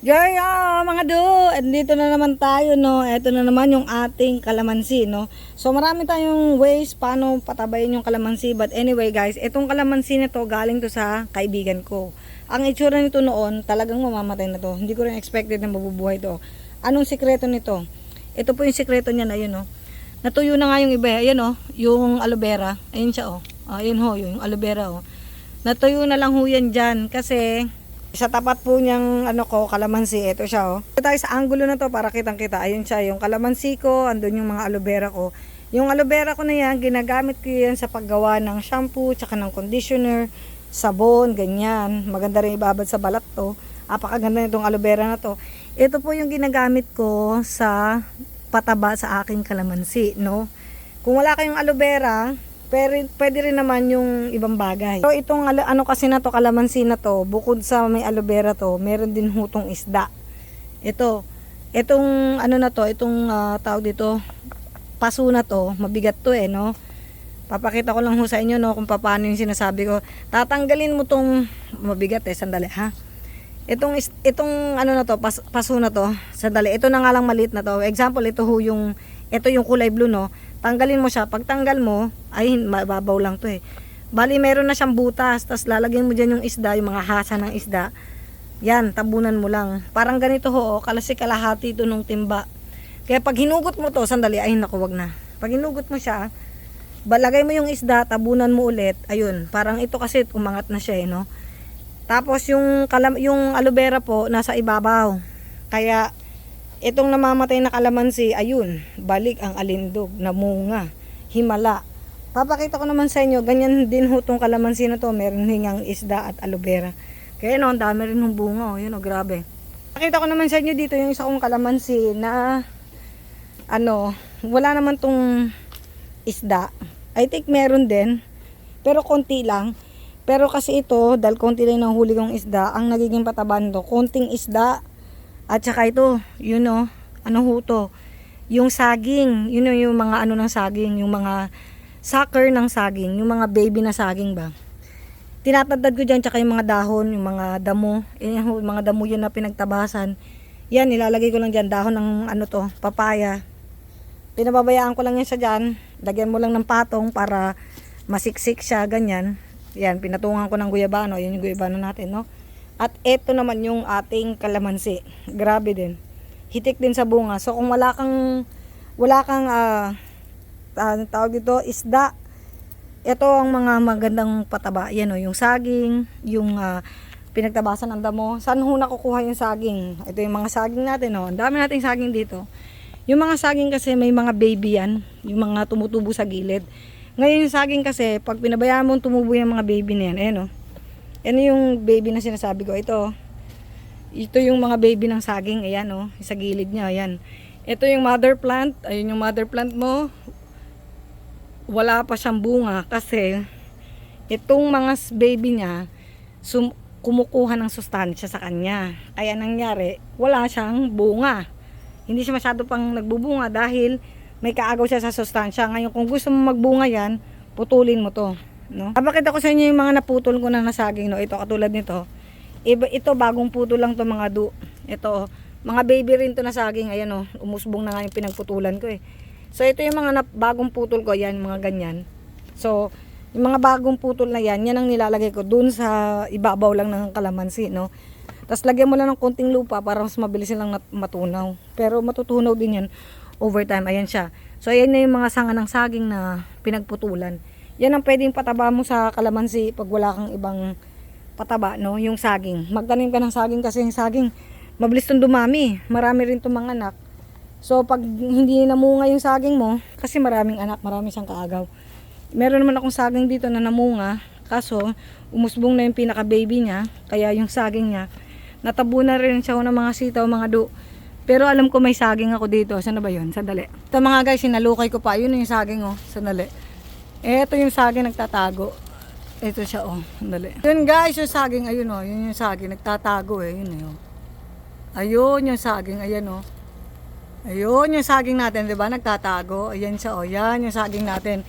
Gaya mga do, dito na naman tayo no. Ito na naman yung ating kalamansi no. So marami tayong ways paano patabayin yung kalamansi. But anyway guys, itong kalamansi na to galing to sa kaibigan ko. Ang itsura nito noon, talagang mamamatay na to. Hindi ko rin expected na mabubuhay to. Anong sikreto nito? Ito po yung sikreto niya na yun no. Natuyo na nga yung iba. Ayan oh, yung aloe vera. Ayun siya oh. Ayun ho, yung aloe vera oh. Natuyo na lang ho yan dyan kasi sa tapat po niyang ano ko, kalamansi, ito siya oh. Ito tayo sa angulo na to para kitang kita. Ayun siya, yung kalamansi ko, andun yung mga aloe vera ko. Yung aloe vera ko na yan, ginagamit ko yan sa paggawa ng shampoo, tsaka ng conditioner, sabon, ganyan. Maganda rin ibabad sa balat to. Apakaganda nitong aloe vera na to. Ito po yung ginagamit ko sa pataba sa aking kalamansi, no? Kung wala kayong aloe vera, pero pwede rin naman yung ibang bagay. So itong ano kasi na to, kalamansi na to, bukod sa may aloe vera to, meron din hutong isda. Ito, itong ano na to, itong ah, tawag dito, paso na to, mabigat to eh, no? Papakita ko lang ho sa inyo no kung paano yung sinasabi ko. Tatanggalin mo tong mabigat eh, sandali ha. Itong itong ano na to, pas, paso na to, sandali. Ito na nga lang maliit na to. Example, ito ho yung ito yung kulay blue no. Tanggalin mo siya. Pag tanggal mo, ay mababaw lang to eh. Bali meron na siyang butas, tapos lalagyan mo diyan yung isda, yung mga hasa ng isda. Yan, tabunan mo lang. Parang ganito ho, oh, kalasi kalahati ito nung timba. Kaya pag hinugot mo to, sandali, ay naku, wag na. Pag hinugot mo siya, balagay mo yung isda, tabunan mo ulit. Ayun, parang ito kasi umangat na siya eh, no? Tapos yung kalam yung aloe vera po nasa ibabaw. Kaya itong namamatay na kalamansi, ayun, balik ang alindog, namunga, himala. Papakita ko naman sa inyo, ganyan din ho tong kalamansi na to, meron hingang isda at aloe vera. Kaya no, ang dami rin ng bunga, oh, yun oh, grabe. Pakita ko naman sa inyo dito yung isa kong kalamansi na ano, wala naman tong isda. I think meron din, pero konti lang. Pero kasi ito, dahil konti lang ng huli kong isda, ang nagiging pataban to, konting isda. At saka ito, yun o, ano ho to, yung saging, yun o, yung mga ano ng saging, yung mga sucker ng saging, yung mga baby na saging ba. Tinatadad ko dyan, tsaka yung mga dahon, yung mga damo, yun ho, mga damo yun na pinagtabasan. Yan, nilalagay ko lang dyan, dahon ng ano to, papaya. Pinababayaan ko lang yan sa dyan, lagyan mo lang ng patong para masiksik siya, ganyan. Yan, pinatungan ko ng guyabano. Yan yung guyabano natin, no? At ito naman yung ating kalamansi. Grabe din. Hitik din sa bunga. So, kung wala kang, wala kang, ah, ah, tawag dito, isda, ito ang mga magandang pataba. Yan o, yung saging, yung ah, pinagtabasan ng damo. Saan ho nakukuha yung saging? Ito yung mga saging natin, no? Ang dami nating saging dito. Yung mga saging kasi may mga baby yan. Yung mga tumutubo sa gilid. Ngayon yung saging kasi, pag pinabayaan mo tumubo yung mga baby na yan, ayan o. Yan yung baby na sinasabi ko. Ito, ito yung mga baby ng saging, ayan o, sa gilid niya, ayan. Ito yung mother plant, ayun yung mother plant mo. Wala pa siyang bunga kasi itong mga baby niya sum- kumukuha ng sustansya sa kanya. Kaya nangyari, wala siyang bunga. Hindi siya masyado pang nagbubunga dahil may kaagaw siya sa sustansya. Ngayon, kung gusto mo magbunga yan, putulin mo to. No? Papakita ko sa inyo yung mga naputol ko na nasaging. No? Ito, katulad nito. Iba, ito, bagong putol lang to mga du. Ito, mga baby rin to na saging. Ayan o, umusbong na nga yung pinagputulan ko eh. So, ito yung mga bagong putol ko. Yan, mga ganyan. So, yung mga bagong putol na yan, yan ang nilalagay ko dun sa ibabaw lang ng kalamansi, no? Tapos lagyan mo lang ng konting lupa para mas mabilis silang matunaw. Pero matutunaw din yan over time. Ayan siya. So, ayan na yung mga sanga ng saging na pinagputulan. Yan ang pwedeng pataba mo sa kalamansi pag wala kang ibang pataba, no? Yung saging. Magtanim ka ng saging kasi yung saging, mabilis tong dumami. Marami rin itong mga anak. So, pag hindi namunga yung saging mo, kasi maraming anak, marami siyang kaagaw. Meron naman akong saging dito na namunga, kaso umusbong na yung pinaka-baby niya, kaya yung saging niya, natabunan rin siya ng mga sitaw, mga do. Pero alam ko may saging ako dito. Saan na ba yun? Sandali. Ito mga guys, sinalukay ko pa. Yun yung saging oh. Sandali. Ito yung saging nagtatago. Ito siya oh. Sandali. Yun guys, yung saging. Ayun oh. Yun yung saging. Nagtatago eh. Yun eh oh. Ayun yung saging. Ayan oh. Ayun yung saging natin, 'di ba? Nagtatago. Ayan siya oh. Yan yung saging natin.